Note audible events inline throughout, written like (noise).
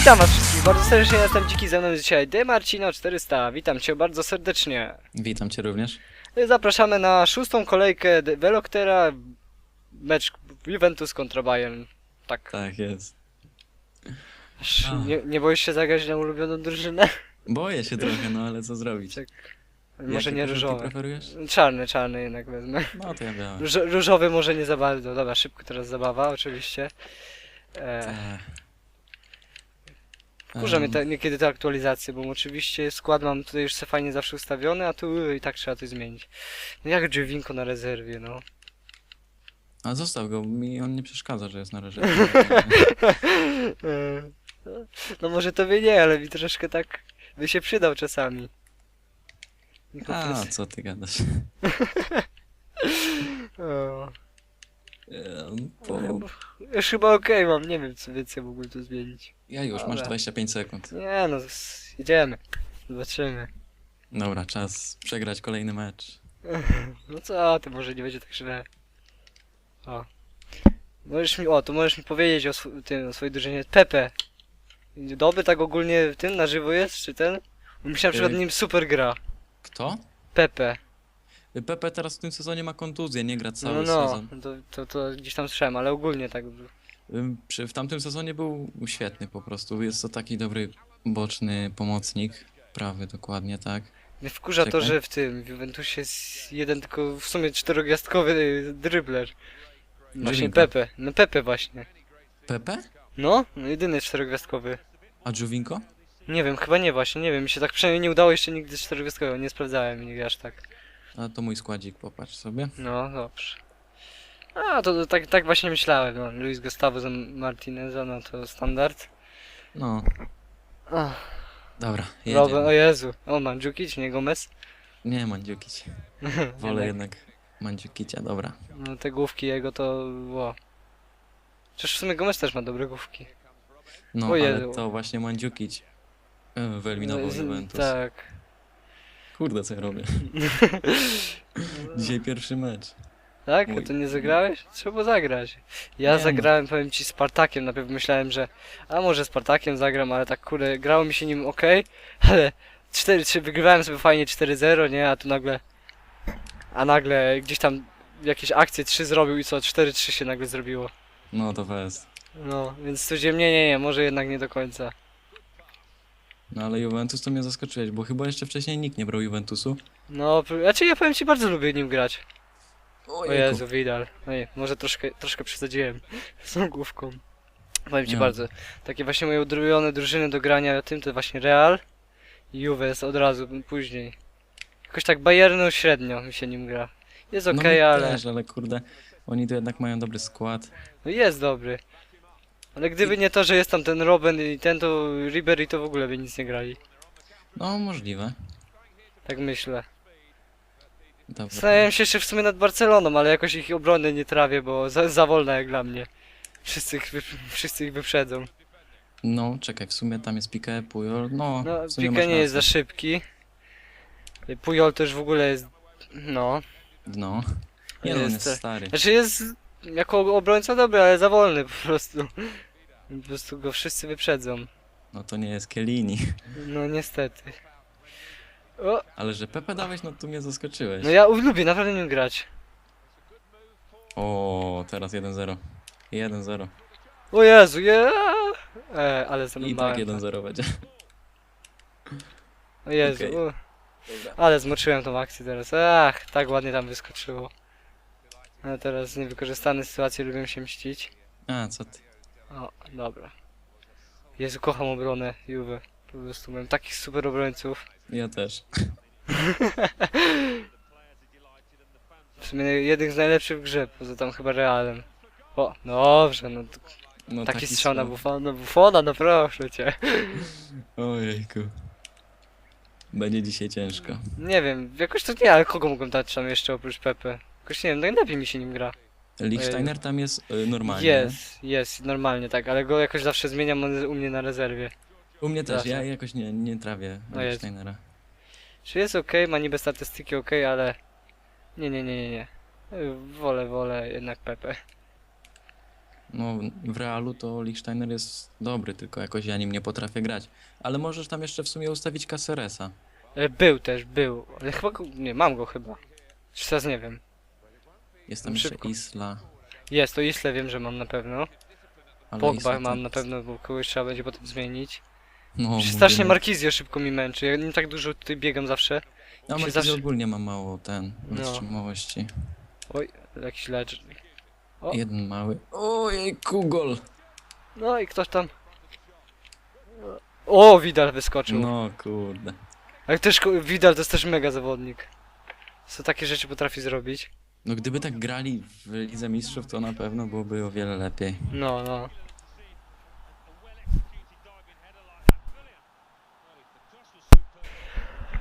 Witam was wszystkich bardzo serdecznie, ja jestem Dziki, ze mną jest dzisiaj D Marcino 400, witam cię bardzo serdecznie. Witam cię również. Zapraszamy na szóstą kolejkę Veloktera, mecz Juventus kontra Bayern. Tak, Tak jest. Aż A. nie, nie boisz się zagrać na ulubioną drużynę? Boję się trochę, no ale co zrobić? Jakie Może nie różowe. preferujesz? Czarny, czarny jednak wezmę. No to ja białe. Róż, różowy może nie za bardzo. Dobra, szybko teraz zabawa, oczywiście. E, Ech. Kurza mnie te, niekiedy te aktualizacje, bo oczywiście skład mam tutaj już se fajnie zawsze ustawiony, a tu y, i tak trzeba coś zmienić. No jak Drzewinko na rezerwie, no. A zostaw go, mi on nie przeszkadza, że jest na razie. E, (laughs) No może tobie nie, ale mi troszkę tak by się przydał czasami. I po A, prostu- co ty gadasz? (laughs) O, Po... chyba- Już chyba okej mam, nie wiem co więcej mógłbym tu zmienić. Ja już, masz Dobra. 25 sekund. Nie no, s- jedziemy. Zobaczymy. Dobra, czas przegrać kolejny mecz. (laughs) No co ty, może nie będzie tak źle. O. Możesz mi, o, to możesz mi powiedzieć o, sw- tym, o swojej drużynie. Pepe. Dobry tak ogólnie w tym na żywo jest, czy ten? Mi się na przykład Y- nim super gra. Kto? Pepe. Pepe teraz w tym sezonie ma kontuzję, nie gra cały no no, sezon. to, to, to gdzieś tam słyszałem, ale ogólnie tak. Przy, w tamtym sezonie był świetny po prostu. Jest to taki dobry boczny pomocnik. Prawy dokładnie, tak. Mnie wkurza to, Czekaj. że w tym w Juventusie jest jeden tylko w sumie czterogwiazdkowy y, dribbler. Właśnie. Pepe. No Pepe właśnie. Pepe? No, no jedyny czterogwiazdkowy. A Żuwinko? Nie wiem, chyba nie właśnie, nie wiem, mi się tak przynajmniej nie udało jeszcze nigdy czterogwiazdkowego, nie sprawdzałem nigdy aż tak. A to mój składzik, popatrz sobie. No, dobrze. A, to, to tak, tak właśnie myślałem, no. Luis Gustavo za Martineza, no to standard. No, Ach, dobra, Robert, o jedziemy. Jezu. O, Mandzukic, nie Gomez? Nie, Mandziukić. (laughs) Wolę jednak Mandziukicia, dobra. No te główki jego to, ło. Przecież w sumie Gomez też ma dobre główki. No, O ale Jezu. to właśnie Mandziukić e, wyeliminował Z- Juventus. Tak. Kurde, co ja robię? (laughs) Dzisiaj pierwszy mecz. Tak? A to nie zagrałeś? Trzeba zagrać. Ja Nie no. zagrałem, powiem ci, Spartakiem. Najpierw myślałem, że a może Spartakiem zagram, ale tak kurde, grało mi się nim ok, (laughs) ale 4-3 wygrywałem sobie fajnie 4-0, nie? A tu nagle a nagle gdzieś tam jakieś akcje 3 zrobił i co 4-3 się nagle zrobiło. No to fest. No, więc stwierdziłem, nie, nie, nie, może jednak nie do końca. No ale Juventus to mnie zaskoczyłeś, bo chyba jeszcze wcześniej nikt nie brał Juventusu. No, znaczy ja powiem ci, bardzo lubię nim grać. O Ojejku. Jezu, Vidal. Oj, może troszkę, troszkę przesadziłem (laughs) z tą główką. Powiem ci Nie. bardzo. Takie właśnie moje ulubione drużyny do grania tym to właśnie Real i Juve jest od razu później. Jakoś tak Bayernu średnio mi się nim gra. Jest No okej, mi ale też, ale kurde, oni tu jednak mają dobry skład. no jest dobry. Ale gdyby nie to, że jest tam ten Robben i ten, to Ribery to w ogóle by nic nie grali. No, możliwe. Tak myślę. Dobra. Się jeszcze w sumie nad Barceloną, ale jakoś ich obrony nie trawię, bo za, za wolna jak dla mnie. Wszyscy ich, wy, wszyscy ich wyprzedzą. No, czekaj, w sumie tam jest Piqué, Puyol, no, No, w sumie Pique masz nie jest za rację. szybki. Pujol też w ogóle jest. No. No. Nie no, on Jest, jest stary. Znaczy jest jako obrońca dobry, ale za wolny po prostu. Po prostu go wszyscy wyprzedzą. No to nie jest Chiellini. No niestety. O, Ale że Pepe dałeś, no tu mnie zaskoczyłeś. no ja lubię naprawdę nim grać. O, teraz 1-0. 1-0. O Jezu, je. E, ale I tak zanudowałem. 1-0 będzie. O Jezu. Okej. u. Ale zmoczyłem tą akcję teraz. Ach, tak ładnie tam wyskoczyło. Ale teraz niewykorzystane sytuacje lubią się mścić. A, co ty? O, dobra. Jezu, kocham obronę Juve. Po prostu mam takich super obrońców. Ja też. (laughs) W sumie jednych z najlepszych w grze, poza tam chyba Realem. O, dobrze, no to, No, taki strzał na. Buffona, Buffona, no proszę cię. (laughs) Ojejku. Będzie dzisiaj ciężko. Nie wiem, jakoś to nie, ale kogo mogą dać tam jeszcze oprócz Pepe? Jakoś nie wiem, najlepiej mi się nim gra. Lichsteiner tam jest y, normalnie. Jest, jest, normalnie tak, ale go jakoś zawsze zmieniam on u mnie na rezerwie. U mnie też, Zawsze. ja jakoś nie, nie trawię No jest. Lichtsteinera. Czy jest ok, ma niby statystyki ok, ale... Nie, nie, nie, nie, nie. Y, Wolę, wolę jednak Pepe. No, w Realu to Lichtsteiner jest dobry, tylko jakoś ja nim nie potrafię grać. Ale możesz tam jeszcze w sumie ustawić Caceresa. E, Był też, był. Ale chyba go, nie, mam go chyba. Czy teraz nie wiem. Jest tam No jeszcze szybko. Isla. Jest, to Isle wiem, że mam na pewno. Ale Pogba Isla to mam na pewno, bo kogoś trzeba będzie potem zmienić. No, Strasznie mówimy- Markizio szybko mi męczy. Ja nie tak dużo tutaj biegam zawsze. Ja się Marquez zawsze- ogólnie ma mało ten, No. wytrzymałości. Oj, jakiś lecz. O. Jeden mały. Ojej, kugol! No i ktoś tam. O, Widal wyskoczył. No kurde. Ale też ko- Widal to jest też mega zawodnik. Co takie rzeczy potrafi zrobić. No gdyby tak grali w Lidze Mistrzów, to na pewno byłoby o wiele lepiej. No, no.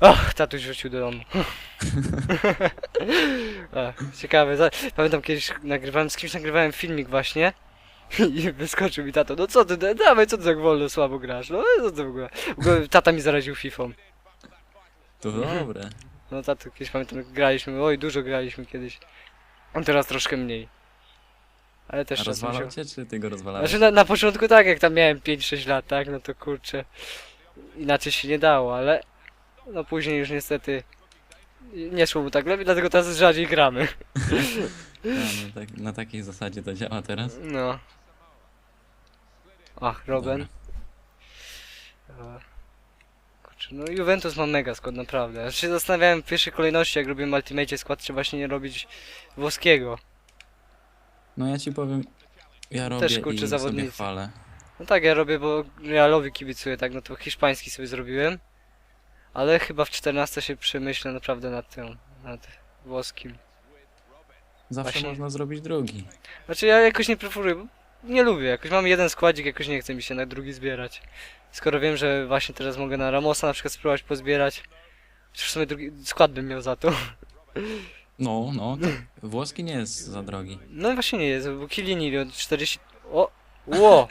Och, tatuś wrócił do domu. Ach, (laughs) ciekawe. za- Pamiętam kiedyś nagrywałem, z kimś nagrywałem filmik właśnie. (laughs) I wyskoczył mi tato, no co ty, da- dawaj, co ty tak wolno, słabo grasz, no co ty w ogóle. W ogóle tata mi zaraził fifą. To dobre. No tato, kiedyś pamiętam, graliśmy, oj, dużo graliśmy kiedyś. On teraz troszkę mniej. Ale też A czasem rozwalał się... cię, czy ty go rozwalałeś? Znaczy na, na początku tak, jak tam miałem 5-6 lat, tak, no to kurczę, inaczej się nie dało, ale no później już niestety nie szło mu tak lepiej, dlatego teraz rzadziej gramy. (laughs) A, no, tak, na takiej zasadzie to działa teraz. No. Ach, Robin. Dobra. E, no Juventus ma mega skład, naprawdę. Ja się zastanawiałem w pierwszej kolejności, jak robiłem Ultimate skład, czy właśnie nie robić włoskiego. No ja ci powiem, ja robię kurczę, i sobie zawodnicy. chwalę. No tak, ja robię, bo Realowi kibicuję, tak, no to hiszpański sobie zrobiłem. Ale chyba w 14 się przemyślę naprawdę nad tym, nad włoskim. Zawsze Właśnie- można zrobić drugi. Znaczy ja jakoś nie preferuję, bo nie lubię, jakoś mam jeden składzik, jakoś nie chce mi się na drugi zbierać. Skoro wiem, że właśnie teraz mogę na Ramosa na przykład spróbować pozbierać, chociaż w sumie drugi skład bym miał za to. No, no, tak. włoski nie jest za drogi. No właśnie nie jest, bo Kilini od 40... O! Ło!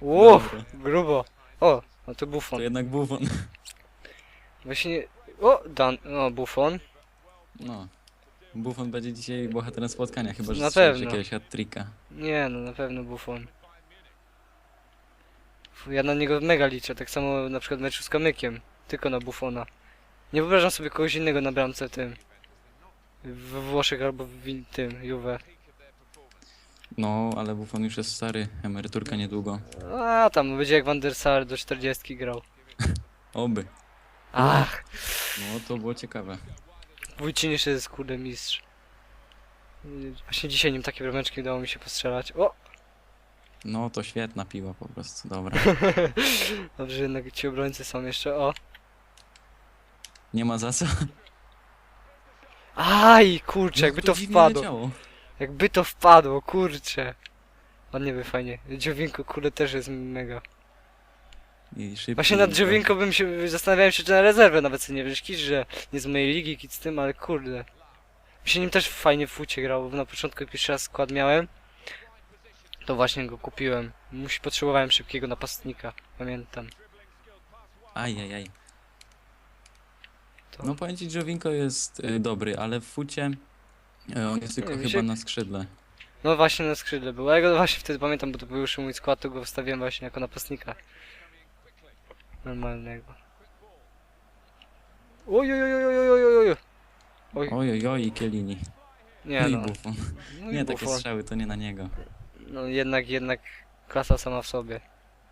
Ło! Dobra. Grubo! O! No to Buffon. To jednak Buffon. Właśnie... O! Dan... O, Buffon. No. Buffon będzie dzisiaj bohaterem spotkania, chyba że Na strzelisz pewno. jakiegoś hat-tricka. Nie, no na pewno Buffon. Fu, Ja na niego mega liczę, tak samo na przykład w meczu z Kamykiem. Tylko na Buffona. Nie wyobrażam sobie kogoś innego na bramce tym. We Włoszech albo w in- tym, Juve. No, ale Buffon już jest stary, emeryturka niedługo. A tam będzie jak Van der Sar do 40 grał. (laughs) Oby. Ach, No, to było ciekawe. Wójcinisz jest kurde mistrz. Właśnie dzisiaj nim takie brameczki udało mi się postrzelać. O! No, to świetna piła po prostu, dobra. (laughs) Dobrze, jednak ci obrońcy są jeszcze. O! Nie ma za co. Aj, kurczę, jakby No, to dziwnie wpadło. Jakby to wpadło, kurczę. Ładnie by fajnie. Dziowinko, kurde, też jest mega. I szybki. Właśnie nad i Dziowinko bym się zastanawiałem się, czy na rezerwę nawet sobie nie. Kicz, że nie z mojej ligi, kit z tym, ale kurde. Mi się nim też fajnie w fucie grało, bo na początku jak pierwszy raz skład miałem, to właśnie go kupiłem. Musi, potrzebowałem szybkiego napastnika, pamiętam. Ajajaj. To... No powiem ci, jest y, dobry, ale w fucie y, on jest tylko mi chyba się- na skrzydle. No właśnie na skrzydle był, a ja go właśnie wtedy pamiętam, bo to był już mój skład, to go wstawiłem właśnie jako napastnika. Normalnego. Oj, oj, oj, oj, oj, oj, oj, oj. Oj, Ojojoj, i Kielini. nie no i no. Buffon. No i Nie, takie Buffon. strzały to nie na niego. No jednak, jednak klasa sama w sobie.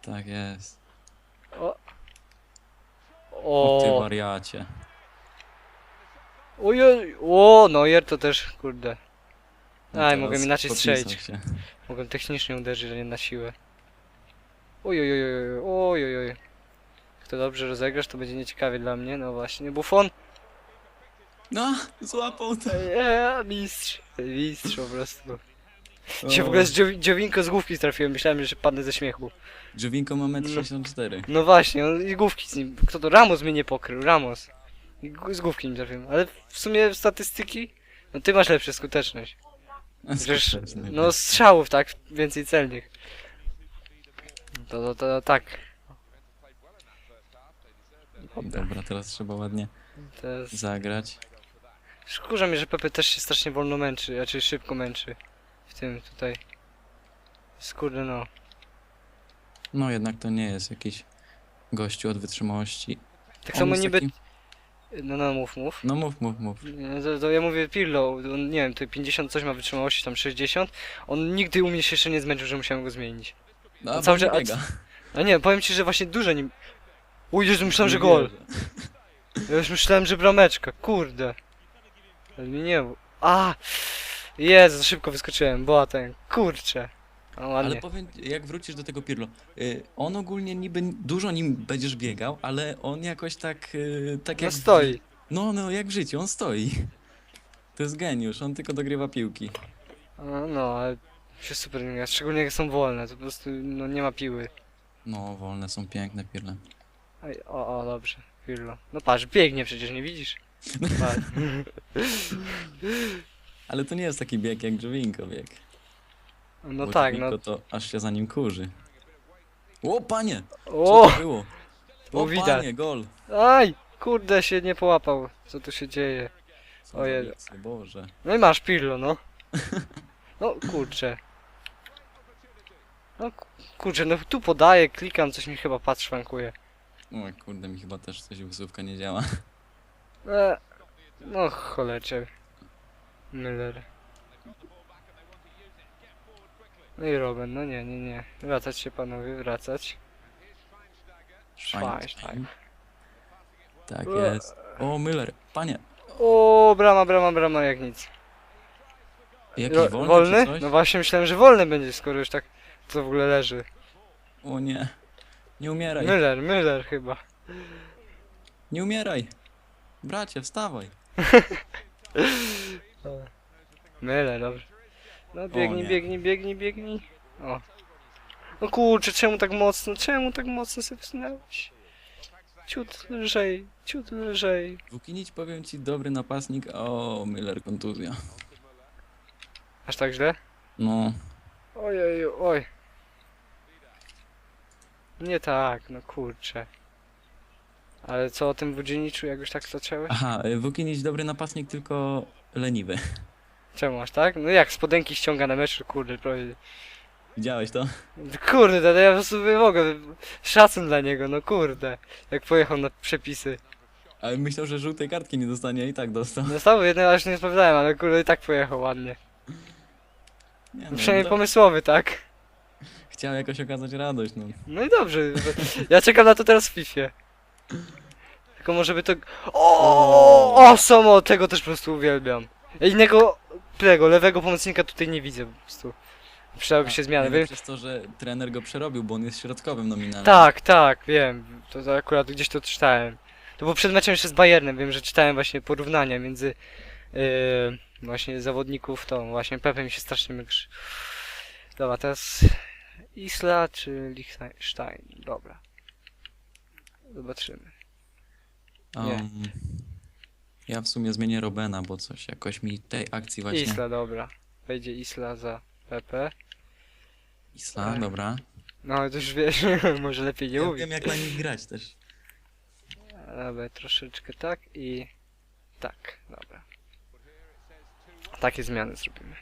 Tak jest. O. O ty O. wariacie. Ojej. O, Neuer to też, kurde. No Aj, teraz mogłem inaczej podpisał strzelić. Się. Mogłem technicznie uderzyć, ale nie na siłę. Oj, oj, to dobrze rozegrasz, to będzie nieciekawie dla mnie. No właśnie, Buffon. No, złapał to. Eee, mistrz. Mistrz po prostu. Się w ogóle z dziowi- dziowinko z główki trafiłem, myślałem, że padnę ze śmiechu. Jovinko ma 1,64 m. No właśnie, on i główki z nim. Kto to? Ramos mnie nie pokrył, Ramos. I z główki nim trafiłem. Ale w sumie statystyki, no ty masz lepszą skuteczność. Przecież, no strzałów, tak, więcej celnych. To, to, to tak. Dobra, teraz trzeba ładnie to jest... zagrać. Szkurza mnie, że Pepe też się strasznie wolno męczy, raczej szybko męczy. W tym tutaj. Skurde no. No jednak to nie jest jakiś gościu od wytrzymałości. Tak On samo jest niby... takim- No no, mów, mów. No mów, mów, mów. Nie, To, to ja mówię Pirlo, on, nie wiem, to 50 coś ma wytrzymałości, tam 60. On nigdy u mnie się jeszcze nie zmęczył, że musiałem go zmienić. No, cały cały czas- a biega. A nie, powiem ci, że właśnie dużo nim... Uj, Jezu, myślałem, że gol. Ja już myślałem, że brameczka, kurde. Ale mi nie... A! Jezu, za szybko wyskoczyłem, Boateng, kurczę. A Ale powiem, jak wrócisz do tego Pirlo, y, on ogólnie niby dużo nim będziesz biegał, ale on jakoś tak, y, tak No jak... w- stoi. No, no, jak w życiu, on stoi. To jest geniusz, on tylko dogrywa piłki. A, no, ale się super nie gra, szczególnie jak są wolne, to po prostu no, nie ma piły. No, wolne są piękne Pirle. Ej, o, o, dobrze, Pirlo. No patrz, biegnie przecież, nie widzisz? Patrz. (laughs) Ale to nie jest taki bieg jak Jovinko bieg. No Bo tak, no. Jovinko to aż się za nim kurzy. O, panie! Co O! to było? O, widać. panie, gol! Aj! Kurde, się nie połapał. Co tu się dzieje? Co O za Jezu. wice, Boże. No i masz Pirlo, no. (laughs) No kurczę. No ku- kurczę, no tu podaję, klikam, coś mi chyba patrz szwankuje. O kurde, mi chyba też coś wysówka nie działa. E, no cholercie. Müller. No i Robin, no nie, nie, nie. Wracać się panowie, wracać. Schweinsteiger. Tak E. jest. O, Müller. Panie, O, brama, brama, brama, jak nic. Ro- wolny, wolny? czy coś? No właśnie myślałem, że wolny będzie, skoro już tak to w ogóle leży. O nie. Nie umieraj. Müller, Müller chyba. Nie umieraj. Bracie, wstawaj. (laughs) Mylę, dobrze. No biegnij, nie. biegnij, biegnij, biegnij. O. No kurczę, czemu tak mocno, czemu tak mocno sobie wsunęłeś? Ciut lżej, ciut lżej. Wukinić powiem ci dobry napastnik. O, Müller kontuzja. Aż tak źle? No, Ojej, oj. Nie tak, no kurczę. Ale co o tym Wudziniczu, jak już tak zacząłeś? aha, y, Wukinić dobry napastnik, tylko leniwy. Czemu aż tak? No jak spodenki ściąga na meczu, kurde, prawie. Widziałeś to? Kurde, to ja po prostu nie mogę. Szacun dla niego, no kurde. Jak pojechał na przepisy. Ale myślał, że żółtej kartki nie dostanie, a i tak dostał. Dostał jednego, aż nie sprawdzałem, ale kurde i tak pojechał ładnie. Nie, No, no, przynajmniej do- pomysłowy, tak? Chciał jakoś okazać radość, no. No i dobrze. Ja czekam na to teraz w FIFA. Tylko może by to... O, o samo, tego też po prostu uwielbiam. Ja Innego, tego, lewego pomocnika tutaj nie widzę po prostu. Przydałyby się zmiany. Wiem, Przez to, że trener go przerobił, bo on jest środkowym nominalnym. tak, tak, wiem. To, to akurat gdzieś to czytałem. To było przed meczem jeszcze z Bayernem. Wiem, że czytałem właśnie porównania między yy, właśnie zawodników. To właśnie Pepe mi się strasznie mykrzy. Dobra, teraz Isla czy Liechtenstein? Dobra. Zobaczymy. Um, ja w sumie zmienię Robena, bo coś jakoś mi tej akcji właśnie... Isla, dobra. Wejdzie Isla za Pepe. Isla, dobra. No, to już wiesz, (laughs) może lepiej nie Ja mówić. wiem jak na nich grać też. Dobra, troszeczkę tak i tak, dobra. Takie zmiany zrobimy.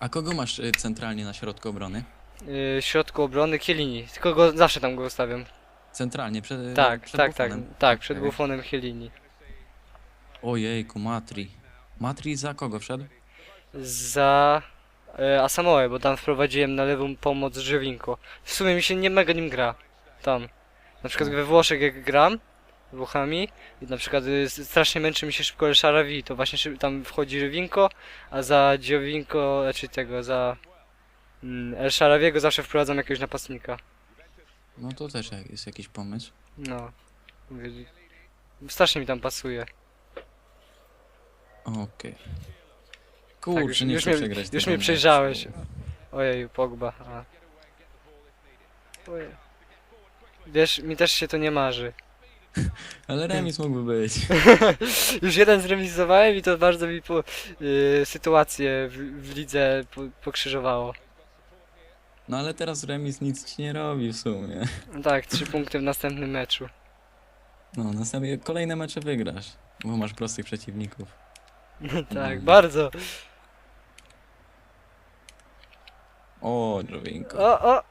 A kogo masz y, centralnie na środku obrony? Yy, środku obrony Chiellini, tylko go, zawsze tam go ustawiam. Centralnie, przed Tak, przed tak, tak, Buffonem. tak, przed Okej. Buffonem Chiellini. Ojejku, Matri. Matri za kogo wszedł? Za yy, Asamoe, bo tam wprowadziłem na lewą pomoc Żywinko. W sumie mi się nie mega nim gra. Tam. Na przykład No. we Włoszech jak gram Włochami i na przykład y, strasznie męczy mi się szybko El Sharawi, to właśnie szyb- tam wchodzi Żywinko, a za Dziowinko, znaczy tego, za mm, El Sharawiego zawsze wprowadzam jakiegoś napastnika. No to też jak- jest jakiś pomysł. No. Mówię, Strasznie mi tam pasuje. Okej. Kurczę, Tak, już- nie już chcę mnie- przegrać już tego mnie meczu. przejrzałeś. Ojej, Pogba. A. Ojej. Wiesz, mi też się to nie marzy. (laughs) Ale remis mógłby być. (laughs) Już jeden zremisowałem i to bardzo mi po, y, sytuację w, w lidze po, pokrzyżowało. No ale teraz remis nic ci nie robi w sumie. Tak, trzy punkty w następnym meczu. No, następnie kolejne mecze wygrasz. Bo masz prostych przeciwników. (laughs) tak, bardzo. O, Jowinko. O, o!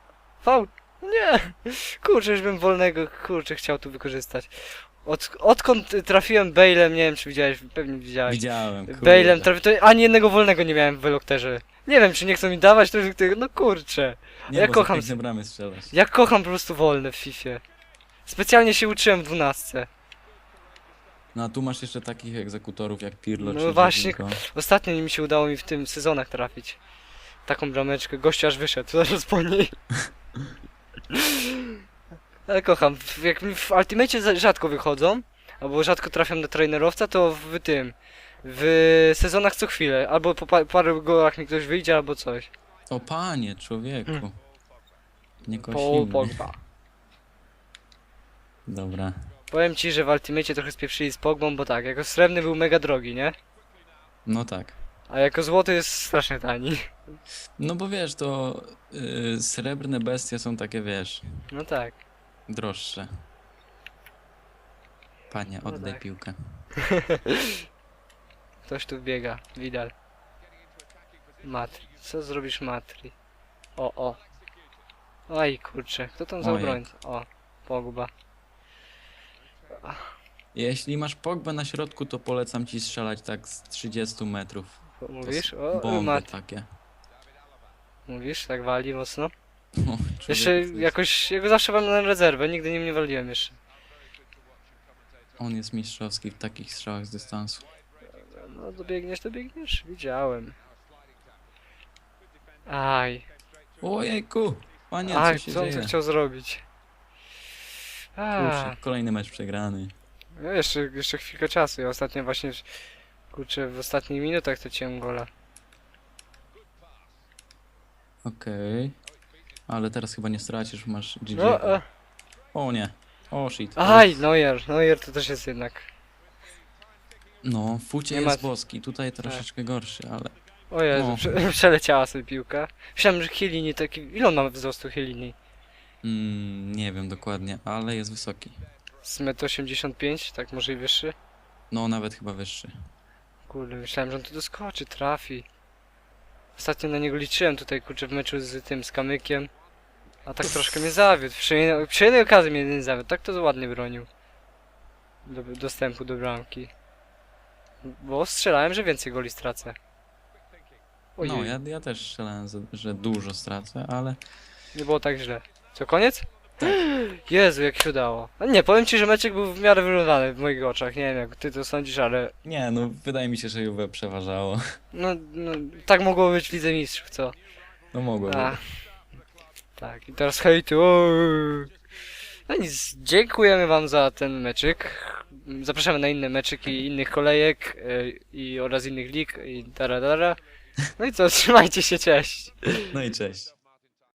Faul! Nie! Kurczę, już bym wolnego, kurczę, chciał tu wykorzystać. Od, odkąd trafiłem Bailem, nie wiem czy widziałeś, pewnie widziałeś. Widziałem, kurde. Bailem trafi, to ani jednego wolnego nie miałem w Velokterze. Nie wiem, czy nie chcą mi dawać tych, tych no kurczę. Nie, ja bo kocham za bramy strzelasz. Ja kocham po prostu wolne w Fifie. Specjalnie się uczyłem w dwunastce. No a tu masz jeszcze takich egzekutorów jak Pirlo No czy właśnie. Ostatnio mi się udało mi w tym sezonach trafić. Taką brameczkę, gościu aż wyszedł, (laughs) zaraz po niej. Ale kocham, w- jak mi w Ultimate za- rzadko wychodzą, albo rzadko trafiam do trainerowca, to w tym, w sezonach co chwilę, albo po pa paru golach mi ktoś wyjdzie, albo coś. O panie, człowieku. Hmm. Nie kosimy. Pogba. Dobra. Powiem ci, że w Ultimate trochę spieprzyli z Pogbą, bo tak, jako srebrny był mega drogi, nie? No tak. A jako złoty jest strasznie tani. No bo wiesz, to y, srebrne bestie są takie, wiesz, No tak. droższe. Panie, No oddaj tak. piłkę. (laughs) Ktoś tu biega, Widal. Matri. Co zrobisz Matri? O, o. Oj, kurczę. Kto tam za Ojej. obrońca? O, Pogba. Jeśli masz Pogbę na środku, to polecam ci strzelać tak z 30 metrów. To Mówisz? O, bomby Mat. takie. Mówisz? Tak wali mocno? O, Jeszcze to jest- jakoś, jego zawsze mam na rezerwę, nigdy nim nie waliłem jeszcze. On jest mistrzowski w takich strzałach z dystansu. No, dobiegniesz, dobiegniesz? Widziałem. Aj, Ojejku! Panie, co aj, się co on dzieje? tu chciał zrobić? A, Kurczę, kolejny mecz przegrany. no jeszcze, jeszcze chwilkę czasu. Ja ostatnio właśnie, kurczę, w ostatnich minutach traciłem gola. Okej. Ale teraz chyba nie stracisz, masz GG. No, e, O nie. O shit. aj, Neuer, Neuer to też jest jednak. No, Fucie Nie jest ma- boski, tutaj troszeczkę gorszy, ale... O Jezu, No. prze, (laughs) przeleciała sobie piłka. Myślałem, że Chiellini taki... Ile on ma wzrostu Chiellini? Mm, nie wiem dokładnie, ale jest wysoki. Z 1,85 m, tak może i wyższy? No, nawet chyba wyższy. Kurde, myślałem, że on tu doskoczy, trafi. Ostatnio na niego liczyłem tutaj, kurczę, w meczu z tym, z Kamykiem. A tak troszkę mnie zawiódł. Przy jednej, przy jednej okazji mnie jeden zawiódł. Tak to ładnie bronił. Do, dostępu do bramki. Bo strzelałem, że więcej goli stracę. Ojej, No, ja, ja też strzelałem, że- że dużo stracę, ale... nie było tak źle. Co, koniec? (gasps) Jezu, jak się udało. A nie, powiem ci, że meczek był w miarę wyrównany w moich oczach. Nie wiem, jak ty to sądzisz, ale... Nie, no, wydaje mi się, że Juve przeważało. (laughs) No, no tak mogło być w Lidze Mistrzów, co? No mogło A, być. tak, i teraz hejtu. ooo. No nic, dziękujemy wam za ten meczyk. Zapraszamy na inne meczyki innych kolejek y, i oraz innych lig i dara dara. No i co, (laughs) trzymajcie się, cześć. No i cześć.